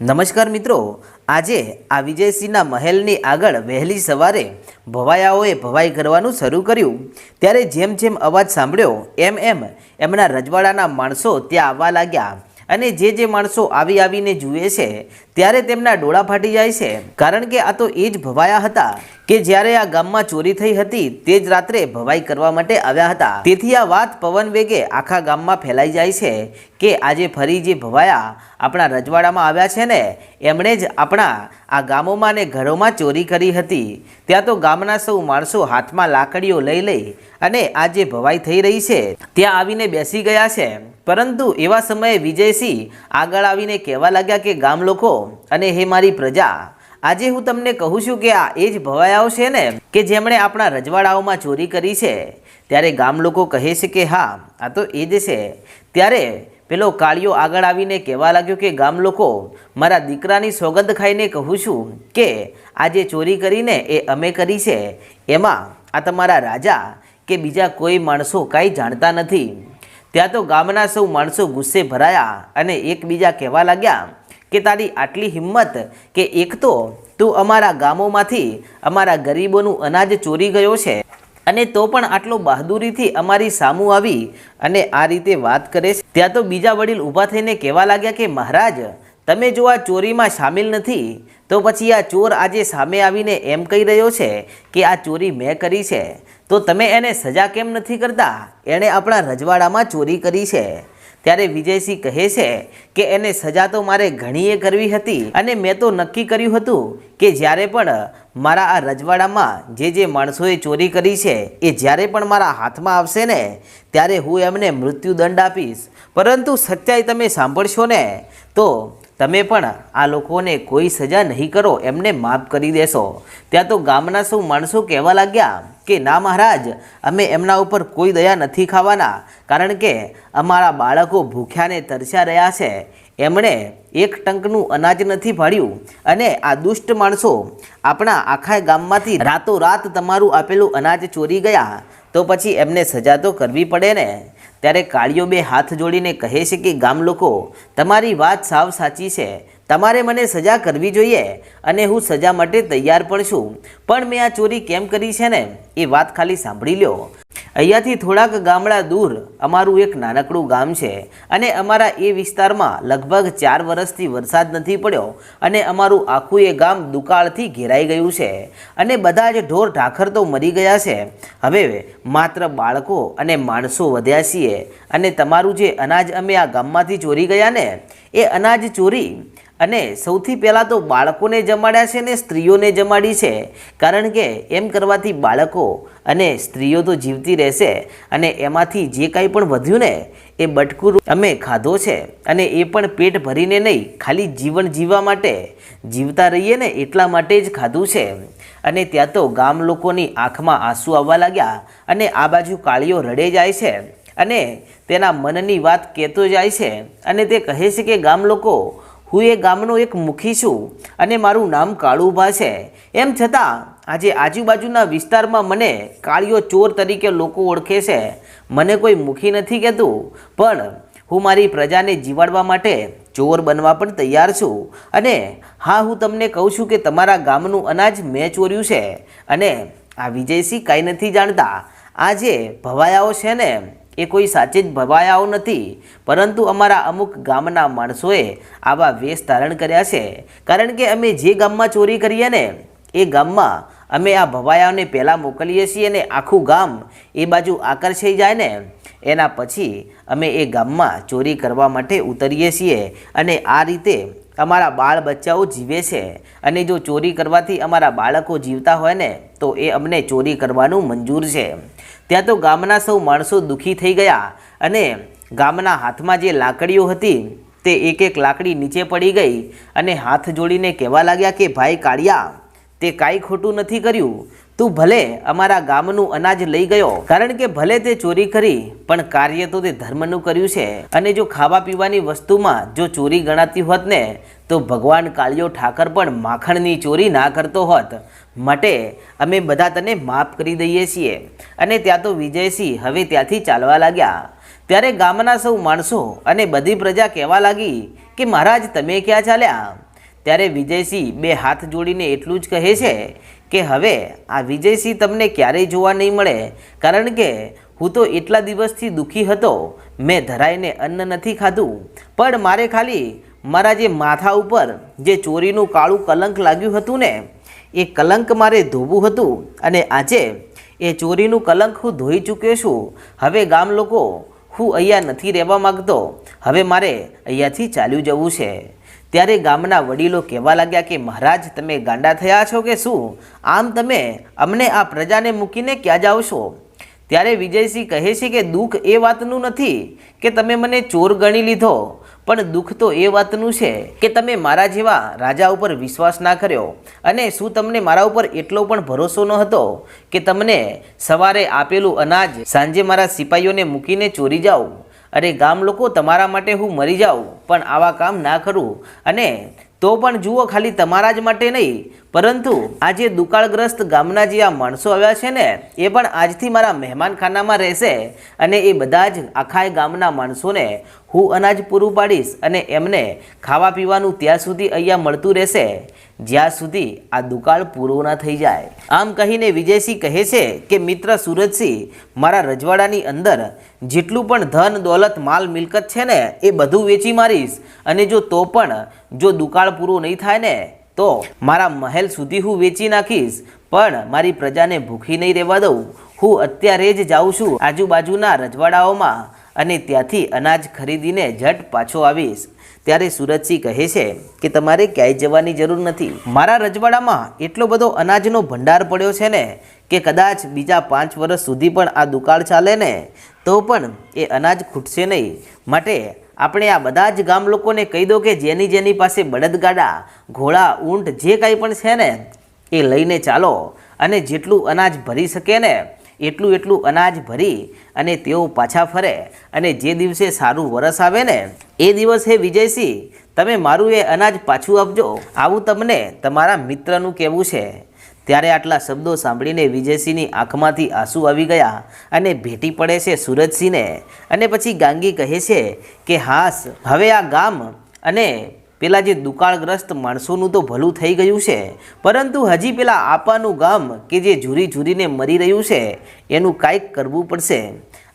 નમસ્કાર મિત્રો, આજે આ વિજયસિંહના મહેલની આગળ વહેલી સવારે ભવાયાઓએ ભવાઈ કરવાનું શરૂ કર્યું. ત્યારે જેમ જેમ અવાજ સાંભળ્યો, એમ એમ એમના રજવાડાના માણસો ત્યાં આવવા લાગ્યા અને જે જે માણસો આવી આવીને જુએ છે ત્યારે તેમના ડોળા ફાટી જાય છે. કારણ કે આ તો એ જ ભવાયા હતા કે જ્યારે આ ગામમાં ચોરી થઈ હતી, તે જ રાત્રે ભવાઈ કરવા માટે આવ્યા હતા. તેથી આ વાત પવન વેગે આખા ગામમાં ફેલાઈ જાય છે કે આજે ફરી જે ભવાયા આપણા રજવાડામાં આવ્યા છે ને, એમણે જ આપણા આ ગામોમાં ને ઘરોમાં ચોરી કરી હતી. ત્યાં તો ગામના સૌ માણસો હાથમાં લાકડીઓ લઈ લઈ અને આ જે ભવાઈ થઈ રહી છે, ત્યાં આવીને બેસી ગયા છે. પરંતુ એવા સમયે વિજયસિંહ આગળ આવીને કહેવા લાગ્યા કે ગામ લોકો અને હે મારી પ્રજા, આજે હું તમને કહું છું કે આ એ જ ભવાયાઓ છે ને કે જેમણે આપણા રજવાડાઓમાં ચોરી કરી છે. ત્યારે ગામ લોકો કહે છે કે હા, આ તો એ જ છે. ત્યારે પેલો કાળિયો આગળ આવીને કહેવા લાગ્યો કે, ગામ લોકો, મારા દીકરાની સોગંદ ખાઈને કહું છું કે આ જે ચોરી કરીને એ અમે કરી છે. એમાં આ તમારા રાજા કે બીજા કોઈ માણસો કાંઈ જાણતા નથી. ત્યાં તો ગામના સૌ માણસો ગુસ્સે ભરાયા અને એકબીજા કહેવા લાગ્યા કે તારી આટલી હિંમત કે એક તો તું અમારા ગામોમાંથી અમારા ગરીબોનું અનાજ ચોરી ગયો છે અને તો પણ આટલો બહાદુરીથી અમારી સામું આવી અને આ રીતે વાત કરે છે. ત્યાં તો બીજા વડીલ ઊભા થઈને કહેવા લાગ્યા કે, મહારાજ, તમે જો આ ચોરીમાં સામેલ નથી, તો પછી આ ચોર આજે સામે આવીને એમ કહી રહ્યો છે કે આ ચોરી મેં કરી છે. તો તમે એને સજા કેમ નથી કરતા? એણે આપણા રજવાડામાં ચોરી કરી છે. ત્યારે વિજયસિંહ કહે છે કે એને સજા તો મારે ઘણીએ કરવી હતી અને મેં તો નક્કી કર્યું હતું કે જ્યારે પણ મારા આ રજવાડામાં જે જે માણસોએ ચોરી કરી છે, એ જ્યારે પણ મારા હાથમાં આવશે ને, ત્યારે હું એમને મૃત્યુદંડ આપીશ. પરંતુ સચ્ચાઈ તમે સાંભળશો ને, તો તમે પણ આ લોકોને કોઈ સજા નહીં કરો, એમને માફ કરી દેશો. ત્યાં તો ગામના શું માણસો કહેવા લાગ્યા કે, ના મહારાજ, અમે એમના ઉપર કોઈ દયા નથી ખાવાના, કારણ કે અમારા બાળકો ભૂખ્યાને તરસ્યા રહ્યા છે. એમણે એક ટંકનું અનાજ નથી ભાડ્યું અને આ દુષ્ટ માણસો આપણા આખા ગામમાંથી રાતોરાત તમારું આપેલું અનાજ ચોરી ગયા. તો પછી એમને સજા તો કરવી પડે ને. ત્યારે કાળીઓ બે હાથ જોડીને કહે છે કે, ગામ લોકો, તમારી વાત સાવ સાચી છે. તમારે મને સજા કરવી જોઈએ અને હું સજા માટે તૈયાર પણ છું. પણ મેં આ ચોરી કેમ કરી છે ને? એ વાત ખાલી સાંભળી લ્યો. અહીંયાથી થોડાક ગામડા દૂર અમારું એક નાનકડું ગામ છે અને અમારા એ વિસ્તારમાં લગભગ ચાર વર્ષથી વરસાદ નથી પડ્યો અને અમારું આખું એ ગામ દુકાળથી ઘેરાઈ ગયું છે અને બધા જ ઢોર ઢાખર તો મરી ગયા છે. હવે માત્ર બાળકો અને માણસો વધ્યા છીએ અને તમારું જે અનાજ અમે આ ગામમાંથી ચોરી ગયા ને, એ અનાજ ચોરી અને સૌથી પહેલાં તો બાળકોને જમાડ્યા છે ને સ્ત્રીઓને જમાડી છે. કારણ કે એમ કરવાથી બાળકો અને સ્ત્રીઓ તો જીવતી રહેશે અને એમાંથી જે કાંઈ પણ વધ્યું ને એ બટકું અમે ખાધો છે અને એ પણ પેટ ભરીને નહીં, ખાલી જીવન જીવવા માટે જીવતા રહીએ ને એટલા માટે જ ખાધું છે. અને ત્યાં તો ગામ લોકોની આંખમાં આંસુ આવવા લાગ્યા અને આ બાજુ કાળીઓ રડે જાય છે અને તેના મનની વાત કહેતો જાય છે અને તે કહે છે કે ગામ લોકો હું એ ગામનો એક મુખી છું અને મારું નામ કાળુભા છે. એમ છતાં, આજે આજુબાજુના વિસ્તારમાં મને કાળિયો ચોર તરીકે લોકો ઓળખે છે. મને કોઈ મુખી નથી કહેતું, પણ હું મારી પ્રજાને જીવાડવા માટે ચોર બનવા પણ તૈયાર છું. અને હા, હું તમને કહું છું કે તમારા ગામનું અનાજ મેં ચોર્યું છે. અને આ વિજયસિંહ કાંઈ નથી જાણતા. આ જે ભવાયાઓ છે ને એ કોઈ સાચે જ ભવાયાઓ નથી. પરંતુ અમારા અમુક ગામના માણસોએ આવા વેશ ધારણ કર્યા છે. કારણ કે અમે જે ગામમાં ચોરી કરીએ ને એ ગામમાં અમે આ ભવાયાઓને પહેલાં મોકલીએ છીએ અને આખું ગામ એ બાજુ આકર્ષાઈ જાય ને, એના પછી અમે એ ગામમાં ચોરી કરવા માટે ઉતરીએ છીએ અને આ રીતે અમારા બાળ બચ્ચાઓ જીવે છે. અને જો ચોરી કરવાથી અમારા બાળકો જીવતા હોય ને, તો એ અમને ચોરી કરવાનું મંજૂર છે. ત્યાં તો ગામના સૌ માણસો દુઃખી થઈ ગયા અને ગામના હાથમાં જે લાકડીઓ હતી તે એક એક લાકડી નીચે પડી ગઈ અને હાથ જોડીને કહેવા લાગ્યા કે, ભાઈ કાળિયા, તે કાંઈ ખોટું નથી કર્યું. તું ભલે અમારા ગામનું અનાજ લઈ ગયો. કારણ કે ભલે તે ચોરી કરી, પણ કાર્ય તો તે ધર્મનું કર્યું છે. અને જો ખાવા પીવાની વસ્તુમાં જો ચોરી ગણાતી હોત ને, તો ભગવાન કાળિયો ઠાકર પણ માખણની ચોરી ના કરતો હોત. માટે અમે બધા તને માફ કરી દઈએ છીએ. અને ત્યાં તો વિજયસિંહ હવે ત્યાંથી ચાલવા લાગ્યા. ત્યારે ગામના સૌ માણસો અને બધી પ્રજા કહેવા લાગી કે, મહારાજ, તમે ક્યાં ચાલ્યા? ત્યારે વિજયસિંહ બે હાથ જોડીને એટલું જ કહે છે કે, હવે આ વિજયસિંહ તમને ક્યારેય જોવા નહીં મળે. કારણ કે હું તો એટલા દિવસથી દુઃખી હતો. મેં ધરાઈને અન્ન નથી ખાધું. પણ મારે ખાલી મારા જે માથા ઉપર જે ચોરીનું કાળું કલંક લાગ્યું હતું ને એ કલંક મારે ધોવું હતું અને આજે એ ચોરીનું કલંક હું ધોઈ ચૂક્યો છું. હવે ગામ લોકો, હું અહીંયા નથી રહેવા માગતો. હવે મારે અહીંયાથી ચાલ્યું જવું છે. ત્યારે ગામના વડીલો કહેવા લાગ્યા કે, મહારાજ, તમે ગાંડા થયા છો કે શું? આમ તમે અમને આ પ્રજાને મૂકીને ક્યાં જાઓ છો? ત્યારે વિજયસિંહ કહે છે કે, દુઃખ એ વાતનું નથી કે તમે મને ચોર ગણી લીધો. પણ દુઃખ તો એ વાતનું છે કે તમે મારા જેવા રાજા ઉપર વિશ્વાસ ના કર્યો. અને શું તમને મારા ઉપર એટલો પણ ભરોસો ન હતો કે તમને સવારે આપેલું અનાજ સાંજે મારા સિપાહીઓને મૂકીને ચોરી જાઓ અરે ગામ લોકો તમારા માટે હું મરી જાઉં, પણ આવા કામ ના કરું. અને તો પણ જુઓ ખાલી તમારા જ માટે નહીં, પરંતુ આ જે દુકાળગ્રસ્ત ગામના જે આ માણસો આવ્યા છે ને, એ પણ આજથી મારા મહેમાનખાનામાં રહેશે અને એ બધા જ આખા ગામના માણસોને હું અનાજ પૂરું પાડીશ અને એમને ખાવા પીવાનું ત્યાં સુધી અહીંયા મળતું રહેશે. જ્યાં સુધી આ દુકાળ પૂરો ના થઈ જાય. આમ કહીને વિજયસિંહ કહે છે કે, મિત્ર સુરજસિંહ, મારા રજવાડાની અંદર જેટલું પણ ધન, દોલત, માલ, મિલકત છે ને, એ બધું વેચી મારીશ. અને જો તો પણ, જો દુકાળ પૂરો નહીં થાય ને, તો મારા મહેલ સુધી હું વેચી નાખીશ. પણ મારી પ્રજાને ભૂખી નહીં રહેવા દઉં. હું અત્યારે જ જાઉં છું આજુબાજુના રજવાડાઓમાં અને ત્યાંથી અનાજ ખરીદીને ઝટ પાછો આવીશ. ત્યારે સુરજસિંહ કહે છે કે તમારે ક્યાંય જવાની જરૂર નથી. મારા રજવાડામાં એટલો બધો અનાજનો ભંડાર પડ્યો છે ને કે કદાચ બીજા પાંચ વર્ષ સુધી પણ આ દુકાળ ચાલે ને, તો પણ એ અનાજ ખૂટશે નહીં. માટે આપણે આ બધા જ ગામ લોકોને કહી દો કે જેની જેની પાસે બળદગાડા, ઘોડા, ઊંટ જે કાંઈ પણ છે ને, એ લઈને ચાલો. અને જેટલું અનાજ ભરી શકે ને એટલું એટલું અનાજ ભરી અને તેઓ પાછા ફરે અને જે દિવસે સારું વરસ આવે ને, એ દિવસે વિજયસિંહ, તમે મારું એ અનાજ પાછું આપજો. આવું તમને તમારા મિત્રનું કહેવું છે. ત્યારે આટલા શબ્દો સાંભળીને વિજયસિંહની આંખમાંથી આંસુ આવી ગયા અને ભેટી પડે છે સુરજસિંહને. અને પછી ગાંગી કહે છે કે, હાસ, હવે આ ગામ અને પેલા જે દુકાળગ્રસ્ત માણસોનું તો ભલું થઈ ગયું છે, પરંતુ હજી પેલા આપાનું ગામ કે જે ઝૂરી ઝૂરીને મરી રહ્યું છે, એનું કાંઈક કરવું પડશે.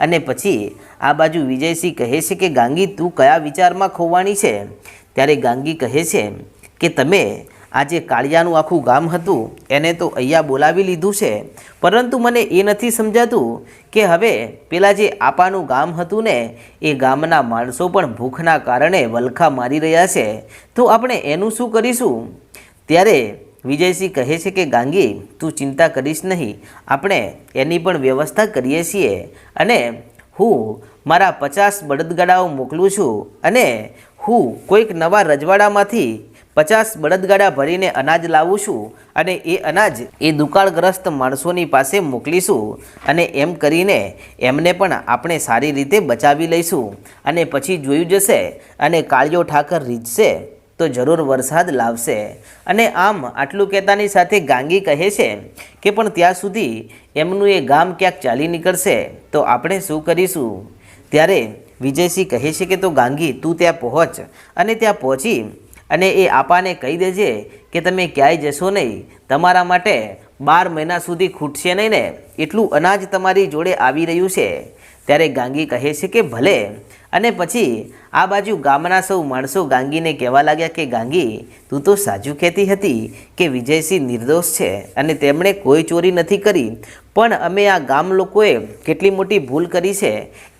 અને પછી આ બાજુ વિજયસિંહ કહે છે કે, ગાંગી, તું કયા વિચારમાં ખોવાની છે? ત્યારે ગાંગી કહે છે કે, તમે આ જે કાળિયાનું આખું ગામ હતું, એને તો અહીંયા બોલાવી લીધું છે. પરંતુ મને એ નથી સમજાતું કે હવે પેલા જે આપાનું ગામ હતું ને, એ ગામના માણસો પણ ભૂખના કારણે વલખા મારી રહ્યા છે. તો આપણે એનું શું કરીશું? ત્યારે વિજયસિંહ કહે છે કે, ગાંગી, તું ચિંતા કરીશ નહીં. આપણે એની પણ વ્યવસ્થા કરીએ છીએ. અને હું મારા પચાસ બળદગાડાઓ મોકલું છું. અને હું કોઈક નવા રજવાડામાંથી પચાસ બળદગાડા ભરીને અનાજ લાવું છું અને એ અનાજ એ દુકાળગ્રસ્ત માણસોની પાસે મોકલીશું અને એમ કરીને એમને પણ આપણે સારી રીતે બચાવી લઈશું. અને પછી જોયું જશે અને કાળિયો ઠાકર રીઝશે તો જરૂર વરસાદ લાવશે. અને આમ આટલું કહેતાની સાથે ગાંગી કહે છે કે પણ ત્યાં સુધી એમનું એ ગામ ક્યાંક ચાલી નીકળશે તો આપણે શું કરીશું? ત્યારે વિજયસિંહ કહે છે કે તો ગાંગી તું ત્યાં પહોંચ. અને ત્યાં પહોંચી અને એ આપાને કહી દેજે કે તમે ક્યાંય જશો નહીં. તમારા માટે બાર મહિના સુધી ખૂટશે નહીં ને. એટલું અનાજ તમારી જોડે આવી રહ્યું છે. ત્યારે ગાંગી કહે છે કે ભલે. અને પછી આ બાજુ ગામના સૌ માણસો ગાંગીને કહેવા લાગ્યા કે ગાંગી, તું તો સાચું કહેતી હતી કે વિજયસિંહ નિર્દોષ છે અને તેમણે કોઈ ચોરી નથી કરી. પણ અમે આ ગામ લોકોએ કેટલી મોટી ભૂલ કરી છે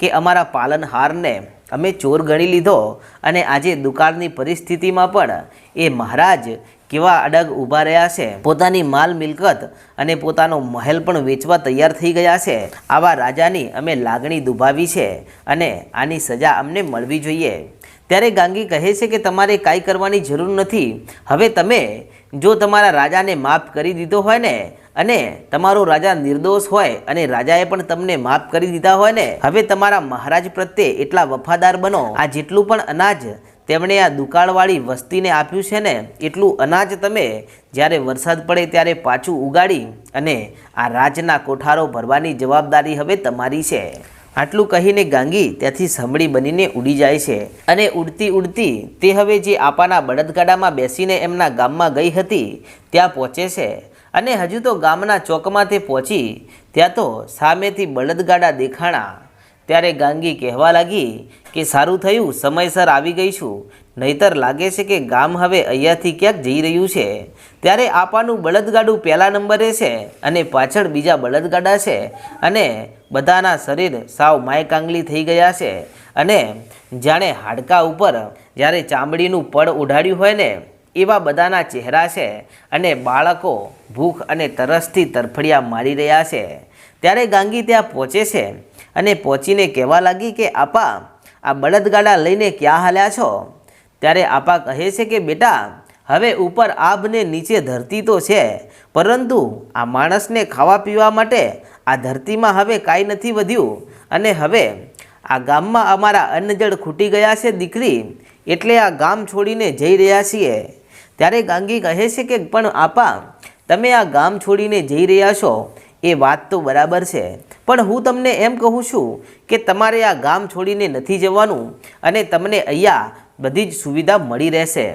કે અમારા પાલનહારને અમે ચોર ગણી લીધો અને આજે દુકાળની પરિસ્થિતિમાં પણ એ મહારાજ કેવા અડગ ઊભા રહ્યા છે. પોતાની માલ મિલકત અને પોતાનો મહેલ પણ વેચવા તૈયાર થઈ ગયા છે. આવા રાજાની અમે લાગણી દુભાવી છે અને આની સજા અમને મળવી જોઈએ. ત્યારે ગાંગી કહે છે કે તમારે કાંઈ કરવાની જરૂર નથી. હવે તમે જો તમારા રાજાને માફ કરી દીધો હોય ને અને તમારો રાજા નિર્દોષ હોય અને રાજાએ પણ તમને માફ કરી દીધા હોય ને, હવે તમારા મહારાજ પ્રત્યે એટલા વફાદાર બનો. આ જેટલું પણ અનાજ તેમણે આ દુકાળવાળી વસ્તીને આપ્યું છે ને, એટલું અનાજ તમે જ્યારે વરસાદ પડે ત્યારે પાછું ઉગાડી અને આ રાજના કોઠારો ભરવાની જવાબદારી હવે તમારી છે. આટલું કહીને ગાંગી ત્યાંથી સંભળી બનીને ઉડી જાય છે અને ઉડતી ઉડતી તે હવે જે આપાના બળદગાડામાં બેસીને એમના ગામમાં ગઈ હતી, ત્યાં પહોંચે છે. અને હજુ તો ગામના ચોકમાંથી પહોંચી ત્યાં તો સામેથી બળદગાડા દેખાણા. ત્યારે ગાંગી કહેવા લાગી કે સારું થયું, સમયસર આવી ગઈ છું. નહીતર લાગે છે કે ગામ હવે અહીંયાથી ક્યાંક જઈ રહ્યું છે. ત્યારે આપાનું બળદગાડું પહેલા નંબરે છે અને પાછળ બીજા બળદગાડા છે અને બધાના શરીર સાવ માયકાંગલી થઈ ગયા છે. અને જાણે હાડકા ઉપર જ્યારે ચામડીનું પડ ઉઢાડ્યું હોય ને એવા બધાના ચહેરા છે અને બાળકો ભૂખ અને તરસથી તરફડિયા મારી રહ્યા છે. ત્યારે ગાંગી ત્યાં પહોંચે છે અને પહોંચીને કહેવા લાગી કે, આપા, આ બળદગાડા લઈને ક્યાં હાલ્યા છો? ત્યારે આપા કહે છે કે, બેટા, હવે ઉપર આભને નીચે ધરતી તો છે, પરંતુ આ માણસને ખાવા પીવા માટે આ ધરતીમાં હવે કાંઈ નથી વધ્યું. અને હવે આ ગામમાં અમારા અન્નજળ ખૂટી ગયા છે દીકરી, એટલે આ ગામ છોડીને જઈ રહ્યા છીએ. ત્યારે ગાંગી કહે છે કે, પણ આપા, તમે આ ગામ છોડીને જઈ રહ્યા છો? એ વાત તો બરાબર છે. પણ હું તમને એમ કહું છું કે તમારે આ ગામ છોડીને નથી જવાનું અને તમને અહીંયા બધી જ સુવિધા મળી રહેશે.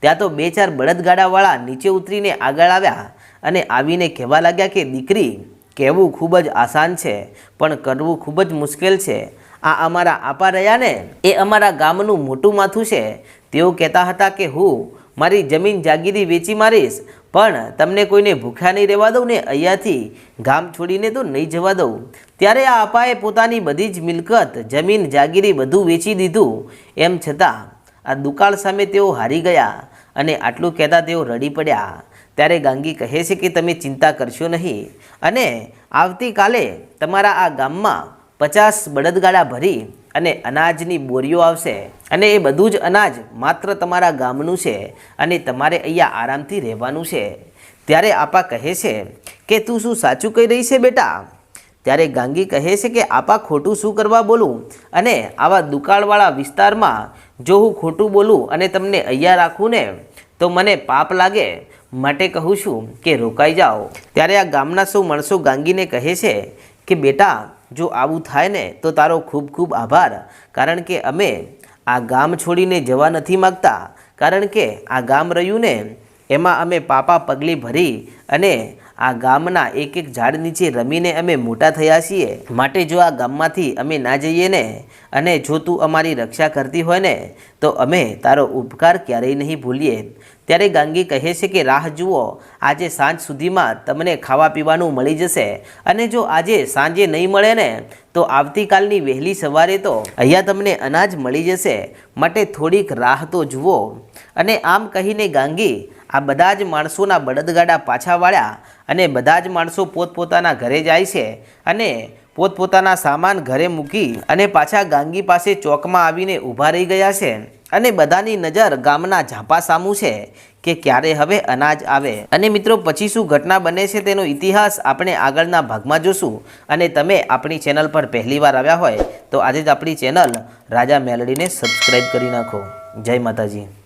ત્યાં તો બે ચાર બળદગાડાવાળા નીચે ઉતરીને આગળ આવ્યા અને આવીને કહેવા લાગ્યા કે, દીકરી, કહેવું ખૂબ જ આસાન છે, પણ કરવું ખૂબ જ મુશ્કેલ છે. આ અમારા આપા રહ્યા ને? એ અમારા ગામનું મોટું માથું છે. તેઓ કહેતા હતા કે, હું મારી જમીન જાગીરી વેચી મારીશ. પણ તમને કોઈને ભૂખ્યા નહીં રહેવા દઉં ને અહીંયાથી ગામ છોડીને તો નહીં જવા દઉં. ત્યારે આ અપાએ પોતાની બધી જ મિલકત, જમીન, જાગીરી બધું વેચી દીધું. એમ છતાં આ દુકાળ સામે તેઓ હારી ગયા અને આટલું કહેતા તેઓ રડી પડ્યા. ત્યારે ગાંગી કહે છે કે તમે ચિંતા કરશો નહીં. અને આવતીકાલે તમારા આ ગામમાં પચાસ બળદગાડા ભરી અને અનાજની બોરીઓ આવશે અને એ બધું જ અનાજ માત્ર તમારા ગામનું છે અને તમારે અહીંયા આરામથી રહેવાનું છે. ત્યારે આપા કહે છે કે, તું શું સાચું કહી રહી છે બેટા? ત્યારે ગાંગી કહે છે કે, આપા, ખોટું શું કરવા બોલું? અને આવા દુકાળવાળા વિસ્તારમાં જો હું ખોટું બોલું અને તમને અહીંયા રાખું ને, તો મને પાપ લાગે. માટે કહું છું કે રોકાઈ જાઓ. ત્યારે આ ગામના સૌ માણસો ગાંગીને કહે છે કે, બેટા જો આવું થાય ને, તો તારો ખૂબ ખૂબ આભાર. કારણ કે અમે આ ગામ છોડીને જવા નથી માગતા. કારણ કે આ ગામ રહ્યું ને એમાં અમે પાપા પગલી ભરી અને આ ગામના એક એક ઝાડ નીચે રમીને અમે મોટા થયા છીએ. માટે જો આ ગામમાંથી અમે ના જઈએ ને અને જો તું અમારી રક્ષા કરતી હોય ને, તો અમે તારો ઉપકાર ક્યારેય નહીં ભૂલીએ. ત્યારે ગાંગી કહે છે કે, રાહ જુઓ, આજે સાંજ સુધીમાં તમને ખાવા પીવાનું મળી જશે. અને જો આજે સાંજે નહીં મળે ને, તો આવતીકાલની વહેલી સવારે તો અહીંયા તમને અનાજ મળી જશે. માટે થોડીક રાહ તો જુઓ. અને આમ કહીને ગાંગી આ બધા જ માણસોના બળદગાડા પાછા વાળ્યા અને બધા જ માણસો પોતપોતાના ઘરે જાય છે અને પોતપોતાના સામાન ઘરે મૂકી અને પાછા ગાંગી પાસે ચોકમાં આવીને ઊભા રહી ગયા છે અને બધાની નજર ગામના ઝાંપા સામું છે કે ક્યારે હવે અનાજ આવે. અને મિત્રો, પછી શું ઘટના બને છે તેનો ઇતિહાસ આપણે આગળના ભાગમાં જોશું. અને તમે આપણી ચેનલ પર પહેલીવાર આવ્યા હોય તો આજે જ આપણી ચેનલ રાજા મેલડીને સબસ્ક્રાઈબ કરી નાખો. જય માતાજી.